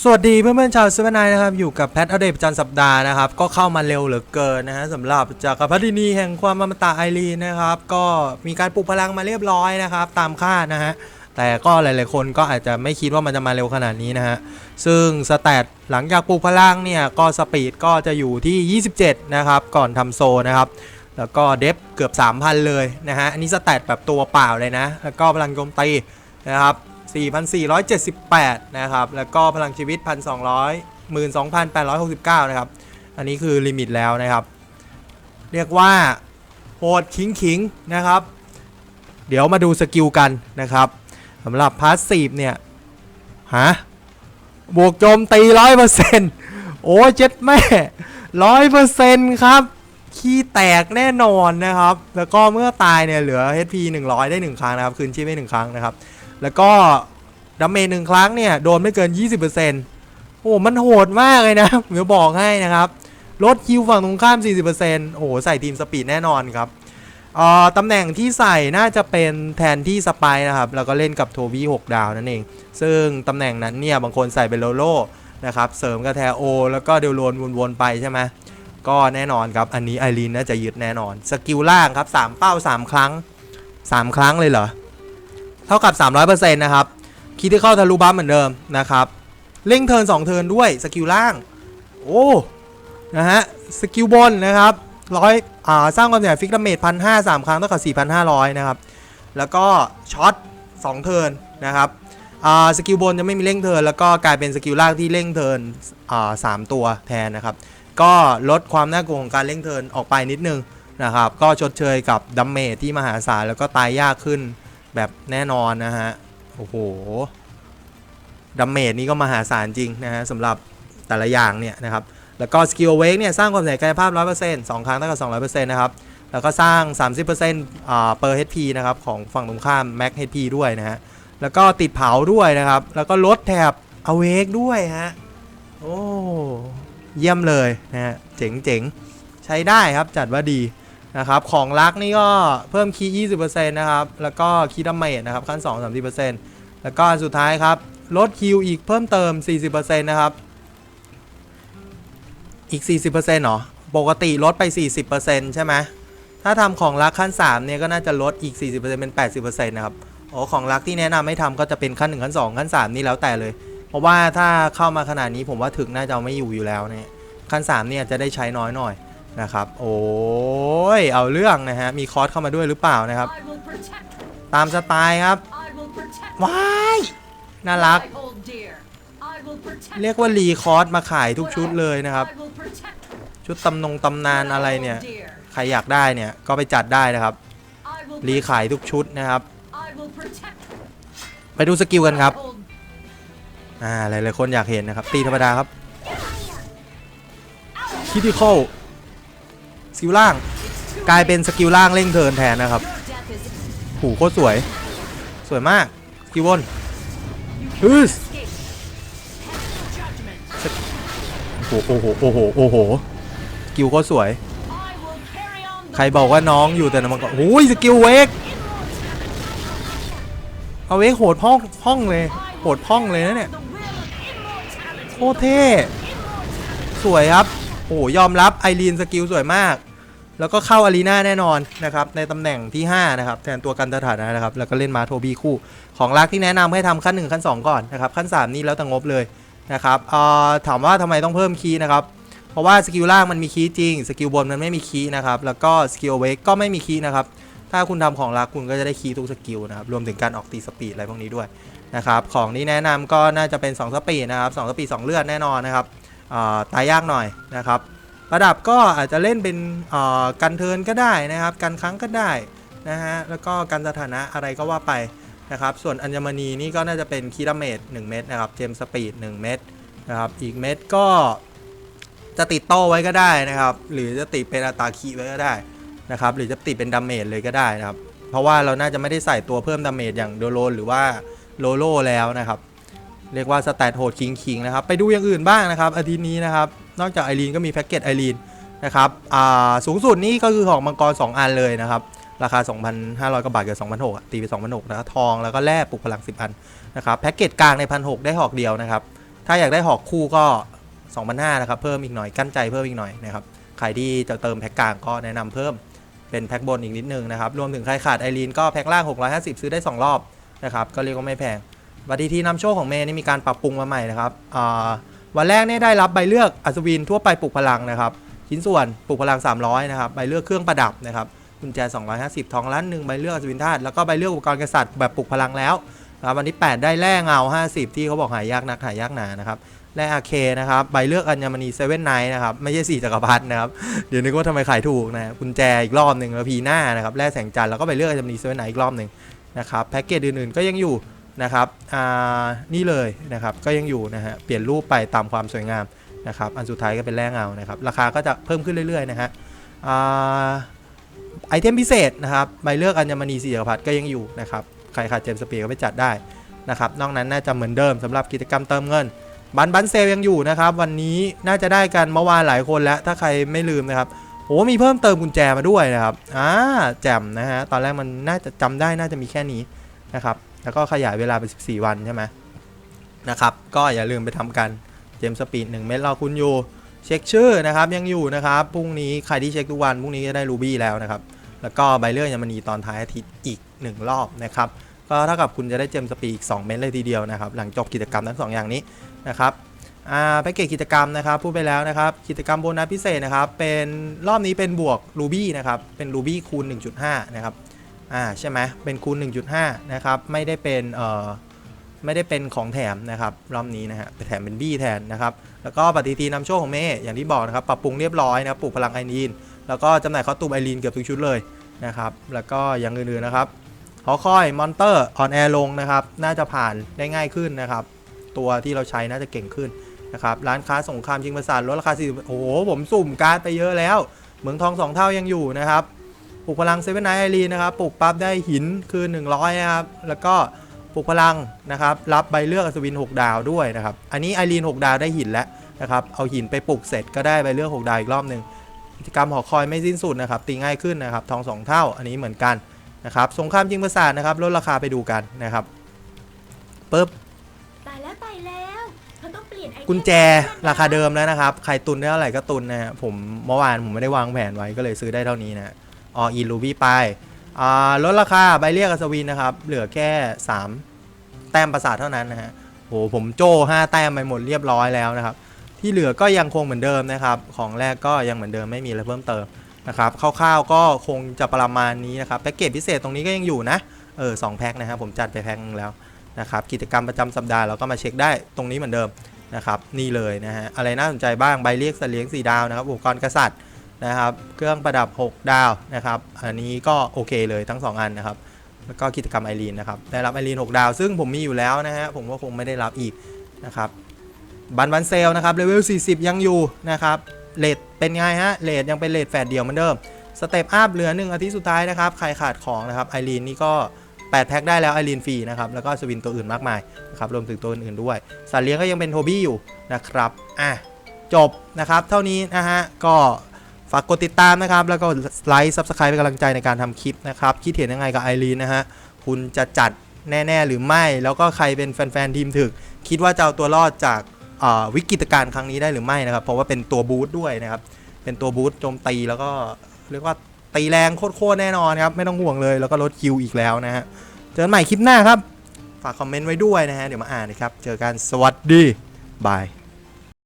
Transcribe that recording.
สวัสดีเพื่อนๆชาวซูเปอร์ไนท์นะครับ อยู่กับแพทอัปเดตประจำสัปดาห์นะครับ ก็เข้ามาเร็วเหลือเกินนะฮะสำหรับจากพรรดินีแห่งความอมตะไอรีนนะครับ ก็มีการปลุกพลังมาเรียบร้อยนะครับ ตามคาดนะฮะแต่ก็หลาย ๆ คนก็อาจจะไม่คิดว่ามันจะมาเร็วขนาดนี้นะฮะซึ่งสแตทหลังจากปลุกพลังเนี่ยก็สปีดก็จะอยู่ที่ 27 นะครับ ก่อนทำโซนะครับแล้วก็เดฟเกือบ 3,000 เลยนะฮะอันนี้สแตทแบบตัวเปล่าเลยนะแล้วก็พลังโจมตีนะครับ 4,478 นะครับ แล้วก็พลังชีวิต 1,200 12,869 นะครับ อันนี้คือลิมิตแล้วนะครับ เรียกว่าโหดคิงคิงๆนะครับ เดี๋ยวมาดูสกิลกันนะครับสำหรับพาสซีฟเนี่ยฮะบวกโจมตี100%โอ้เจ็ดแม่100%ครับ ขี้แตกแน่นอนนะครับ แล้วก็เมื่อตายเนี่ยเหลือ HP 100 ได้ 1 ครั้งนะครับ คืนชีพได้ 1 ครั้งนะครับ แล้วก็ ดาเมจหนึ่งครั้งเนี่ยโดนไม่เกิน 20%โอ้โหมันโหดมากเลยนะเดี๋ยวบอกให้นะครับลดคิวฝั่งตรงข้าม 40%โอ้โหใส่ทีมสปีดแน่นอนครับเอ่อตำแหน่งที่ใส่น่าจะเป็นแทนที่สไปนะครับ แล้วก็เล่นกับโทบี้6ดาวนั่นเอง ซึ่งตำแหน่งนั้นเนี่ย บางคนใส่เป็นโลโลนะครับ เสริมกับแทโอ แล้วก็เดลโลนวนๆไปใช่ไหมก็แน่นอนครับ อันนี้ไอรีนน่าจะยึดแน่นอน สกิลล่างครับ 3 เป้า 3 ครั้ง 3 ครั้งเลยเหรอ เท่ากับ 300%นะครับ คิดที่เข้าทะลุบัฟเหมือนเดิมนะครับเร่งเทิร์น2เทิร์นด้วยสกิลล่าง โอ้นะฮะสกิลบนนะครับร้อยอ่าสร้างความเสียหายฟิกดาเมจพันห้าสามครั้งเท่ากับ4,500นห้าร้อยนะครับแล้วก็ช็อต2เทิร์นนะครับอ่าสกิลบนจะไม่มีเร่งเทิร์นแล้วก็กลายเป็นสกิลล่างที่เร่งเทิร์นอ่าสามตัวแทนนะครับก็ลดความน่ากลัวของการเร่งเทิร์นออกไปนิดนึงนะครับก็ชดเชยกับดัมเมจที่มหาศาลแล้วก็ตายยากขึ้นแบบแน่นอนนะฮะ โอ้โหดัมเมจนี่ก็มหาศาลจริงนะฮะสำหรับแต่ละอย่างเนี่ยนะครับแล้วก็สกิลเวกเนี่ยสร้างความเสียหายกายภาพ 100% 2ครั้งเท่ากับ200%นะครับแล้วก็สร้าง 30%อ่า per HP นะครับของฝั่งตรงข้าม max HP ด้วยนะฮะแล้วก็ติดเผาด้วยนะครับ แล้วก็ลดแถบ awake ด้วยฮะโอ้เยี่ยมเลยนะฮะเจ๋งเจ๋งใช้ได้ครับจัดว่าดีนะครับของรักนี่ก็เพิ่มคีย์20%นะครับแล้วก็คีย์ดาเมจนะครับขั้น 2 30% แล้วก็อันสุดท้ายครับ ลดคิวอีกเพิ่มเติม 40%นะครับ อีก 40%เหรอ ปกติลดไป 40%ใช่ไหมถ้าทำของรักขั้น 3 เนี่ยก็น่าจะลดอีก 40%เป็น 80%นะครับ โอ้ของรักที่แนะนำให้ทำก็จะเป็นขั้น 1 ขั้น 2 ขั้น 3 นี่แล้วแต่เลย เพราะว่าถ้าเข้ามาขนาดนี้ผมว่าถึงน่าจะไม่อยู่อยู่แล้วเนี่ย ขั้น 3 เนี่ยจะได้ใช้น้อยหน่อยนะครับ โอ้ย เอาเรื่องนะฮะ มีคอร์สเข้ามาด้วยหรือเปล่านะครับ ตามสไตล์ครับ ว้ายน่ารัก I hold dear. I will protect. เรียกว่ารีคอร์สมาขายทุกชุดเลยนะครับ I will protect. ชุดตำนงตำนาน What I อะไร hold เนี่ย dear. ใครอยากได้เนี่ยก็ไปจัดได้นะครับ I will รี protect. ขายทุกชุดนะครับ I will protect. ไปดูสกิลกันครับ I hold อ่าหลายๆคนอยากเห็นนะครับ ตีธรรมดาครับคิดิคอลสกิลล่าง กลายเป็นสกิลล่างเร่งเทิร์นแทนนะครับ Your death is หูโคตรสวยส วยมากสกิลบนฮึส escape. Judgment. โอ้โหโอ้โหโอ้โหโอ้โหสกิลโคตรสวย I will carry on the ใครบอกว่าน้องอยู่แต่ในมังกรโอ้ยสกิลเวกเอาเวกโหดพ่องพ่องเลยโหดพ่องเลยนะเนี่ย the will of immortality. โคตรเท่สวยครับโอ้โหยอมรับไอรีนสกิลสวยมาก แล้วก็เข้าอารีนาแน่นอนนะครับในตำแหน่งที่ 5 นะครับ แทนตัวกันสถานะนะครับ แล้วก็เล่นมาโทบี้คู่ ของรักที่แนะนำให้ทำขั้น 1 ขั้น 2 ก่อนนะครับ ขั้น 3 นี่แล้วแต่งบเลยนะครับเอ่อถามว่าทำไมต้องเพิ่มคีย์นะครับ เพราะว่าสกิลล่างมันมีคีย์จริง สกิลบนมันไม่มีคีย์นะครับ แล้วก็สกิลเวกก็ไม่มีคีย์นะครับ ถ้าคุณทำของรักคุณก็จะได้คีย์ทุกสกิลนะครับ รวมถึงการออกตีสปีดอะไรพวกนี้ด้วยนะครับ ของที่แนะนำก็น่าจะเป็น 2 สปีดนะครับ 2 สปีด2เลือดแน่นอนนะครับอ่าตายยากหน่อยนะครับ ระดับก็อาจจะเล่นเป็นอ่ากันเทินก็ได้นะครับกันครั้งก็ได้นะฮะแล้วก็กันสถานะอะไรก็ว่าไปนะครับส่วนอัญมณีนี่ก็น่าจะเป็นคีราเมด1เม็ดนะครับเจมสปีด1เม็ดนะครับอีกเม็ดก็จะติดโต้ไว้ก็ได้นะครับ หรือจะติดเป็นอัตราคีไว้ก็ได้นะครับหรือจะติดเป็นดาเมจเลยก็ได้นะครับ เพราะว่าเราน่าจะไม่ได้ใส่ตัวเพิ่มดาเมจอย่างโดโลนหรือว่าโลโลแล้วนะครับ เรียกว่าสแตทโหดคิงคิงนะครับ ไปดูอย่างอื่นบ้างนะครับอาทิตย์นี้นะครับ นอกจากไอรีนก็มีแพ็กเกจไอรีนนะครับสูงสุดนี่ก็คือของมังกร 2 อันเลยนะครับ ราคา 2,500กว่าบาทเกับ2,600อะตีไป2,600นะครับทองแล้วก็แร่ปลุกพลัง 10 อันนะครับแพ็กเกจกลางใน1,600ได้หอกเดียวนะครับ ถ้าอยากได้หอกคู่ก็2,500นะครับเพิ่มอีกหน่อยกั้นใจเพิ่มอีกหน่อยนะครับใครที่จะเติมแพ็กกลางก็แนะนำเพิ่มเป็นแพ็กบนอีกนิดนึงนะครับรวมถึงใครขาดไอรีนก็แพ็กล่าง 650 ซื้อได้ 2 รอบนะครับก็เรียกว่าไม่แพงวันทีทีนำโชคของเมย์นี่มีการปรับปรุงมาใหม่นะครับอ่า วันแรกเนี่ยได้รับใบเลือกอัศวินทั่วไปปลุกพลังนะครับชิ้นส่วนปลุกพลัง 300นะครับใบเลือกเครื่องประดับนะครับกุญแจ 250 ทองล้านหนึ่งใบเลือกอัศวินธาตุแล้วก็ใบเลือกอุปกรณ์กษัตริย์แบบปลุกพลังแล้วนะครับวันที่ 8 ได้แร่เงา 50 ที่เขาบอกหายากนักหายากหนานะครับและอาเคนะครับใบเลือกอัญมณีเซเว่นไนท์นะครับไม่ใช่สี่จักรพรรดินะครับเดี๋ยวนึกว่าทำไมขายถูกนะกุญแจอีกรอบหนึ่งแล้วพีหน้านะครับแร่แสงจันทร์แล้วก็ใบเลือกอัญมณีเซเว่นไนท์อีกรอบหนึ่งนะครับแพ็กเกจอื่นๆก็ยังอยู่ นะครับอ่านี่เลยนะครับก็ยังอยู่นะฮะเปลี่ยนรูปไปตามความสวยงามนะครับอันสุดท้ายก็เป็นแร่เงานะครับราคาก็จะเพิ่มขึ้นเรื่อยๆนะฮะอ่าไอเทมพิเศษนะครับใบเลือกอัญมณีสีจักรพรรดิก็ยังอยู่นะครับใครขาดเจมส์สปีดก็ไปจัดได้นะครับนอกนั้นน่าจะเหมือนเดิมสำหรับกิจกรรมเติมเงิน บันบันเซลยังอยู่นะครับวันนี้น่าจะได้กันเมื่อวานหลายคนแล้วถ้าใครไม่ลืมนะครับโอ้มีเพิ่มเติมกุญแจมาด้วยนะครับอ่าแจ่มนะฮะตอนแรกมันน่าจะจำได้น่าจะมีแค่นี้นะครับ แล้วก็ขยายเวลาเป็น14 วันใช่ไหมนะครับ ก็อย่าลืมไปทำกันเจมสปีดหนึ่งเม็ดรอคุณอยู่ เช็คชื่อนะครับยังอยู่นะครับพรุ่งนี้ใครที่เช็คทุกวันพรุ่งนี้จะได้รูบี้แล้วนะครับ แล้วก็ใบเลื่อนยามณีตอนท้ายอาทิตย์อีก 1 รอบนะครับก็เท่ากับคุณจะได้เจมสปีดอีก 2 เม็ดเลยทีเดียวนะครับ หลังจบกิจกรรมทั้งสองอย่างนี้นะครับแพ็กเกจกิจกรรมนะครับพูดไปแล้วนะครับ กิจกรรมโบนัสพิเศษนะครับ เป็นรอบนี้เป็นบวกรูบี้นะครับ เป็นรูบี้คูณ 1.5 นะครับ อ่าใช่ไหมเป็นคูณ 1.5 นะครับ ไม่ได้เป็นเอ่อไม่ได้เป็นของแถมนะครับรอบนี้นะฮะไปแถมเป็นบี้แทนนะครับแล้วก็ปฏิทินนำโชคของเมย์อย่างที่บอกนะครับปรับปรุงเรียบร้อยนะปลูกพลังไอรีนแล้วก็จำหน่ายคอสตูมไอรีนเกือบทุกชุดเลยนะครับแล้วก็อย่างอื่นๆนะครับหอคอยมอนเตอร์ออนแอร์ลงนะครับน่าจะผ่านได้ง่ายขึ้นนะครับตัวที่เราใช้น่าจะเก่งขึ้นนะครับร้านค้าสงครามยิงประสาทลดราคา40โอ้โหผมสุ่มการ์ดไปเยอะแล้ว เหมืองทองสองเท่ายังอยู่นะครับ ปลุกพลังเซเว่นไนท์ไอรีนะครับปลุกปั๊บได้หินคือ 100นะครับแล้วก็ปลุกพลังนะครับรับใบเลือกอัศวิน 6 ดาวด้วยนะครับอันนี้ไอรีน 6 ดาวได้หินแล้วนะครับเอาหินไปปลุกเสร็จก็ได้ใบเลือก 6 ดาวอีกรอบหนึ่งกิจกรรมหอคอยไม่สิ้นสุดนะครับตีง่ายขึ้นนะครับทอง 2 เท่าอันนี้เหมือนกันนะครับสงครามยิงประสาทนะครับลดราคาไปดูกันนะครับปึ๊บตายแล้วตายแล้วเธอต้องเปลี่ยนไอเทมกุญแจราคาเดิมแล้วนะครับ ใครตุนได้เท่าไหร่ก็ตุนนะฮะผมเมื่อวานผมไม่ได้วางแผนไว้ก็เลยซื้อได้เท่านี้นะ อออีลูบี้ไปอ่าลดราคาใบเรียกอัศวินนะครับ เหลือแค่ 3 แต้มประสาทเท่านั้นนะฮะโหผมโจ้ 5 แต้มไปหมดเรียบร้อยแล้วนะครับ ที่เหลือก็ยังคงเหมือนเดิมนะครับ ของแรกก็ยังเหมือนเดิมไม่มีอะไรเพิ่มเติมนะครับคร่าวๆก็คงจะประมาณนี้นะครับแพ็กเกจพิเศษตรงนี้ก็ยังอยู่นะเออสองแพ็คนะครับผมจัดไปแพ็คนึงแล้วนะครับกิจกรรมประจำสัปดาห์เราก็มาเช็คได้ตรงนี้เหมือนเดิมนะครับนี่เลยนะฮะอะไรน่าสนใจบ้างใบเรียกสเลียง4ดาวนะครับอุปกรณ์กษัตริย์ นะครับ เครื่องประดับ 6 ดาวนะครับ อันนี้ก็โอเคเลยทั้ง 2 อันนะครับ แล้วก็กิจกรรมไอรีนนะครับ ได้รับไอรีน6ดาว ซึ่งผมมีอยู่แล้วนะฮะ ผมก็คงไม่ได้รับอีกนะครับ บันบันเซลนะครับ เลเวล 40 ยังอยู่นะครับ เลทเป็นไงฮะ เลทยังเป็นเลทแฟดเดียวเหมือนเดิม สเต็ปอัพเหลือหนึ่งอาทิตย์สุดท้ายนะครับ ใครขาดของนะครับ ไอรีนนี่ก็8แพ็คได้แล้วไอรีนฟรีนะครับ แล้วก็สวินตัวอื่นมากมายนะครับ รวมถึงตัวอื่นๆด้วย สัตว์เลี้ยงก็ยังเป็นโฮบี้อยู่นะครับ อะ จบนะครับ เท่านี้นะฮะ ก็ ฝากกดติดตามนะครับ แล้วก็ไลค์ซับสไครป์เป็นกำลังใจในการทำคลิปนะครับ คิดเห็นยังไงกับไอรีนนะฮะ คุณจะจัดแน่ ๆ หรือไม่ แล้วก็ใครเป็นแฟน ๆ ทีมถึก คิดว่าจะเอาตัวรอดจากวิกฤตการณ์ครั้งนี้ได้หรือไม่นะครับ เพราะว่าเป็นตัวบูทด้วยนะครับ เป็นตัวบูทโจมตีแล้วก็เรียกว่าตีแรงโคตรๆแน่นอนครับ ไม่ต้องห่วงเลยแล้วก็ลดคิวอีกแล้วนะฮะ เจอกันใหม่คลิปหน้าครับ ฝากคอมเมนต์ไว้ด้วยนะฮะ เดี๋ยวมาอ่านนะครับ เจอกันสวัสดีบาย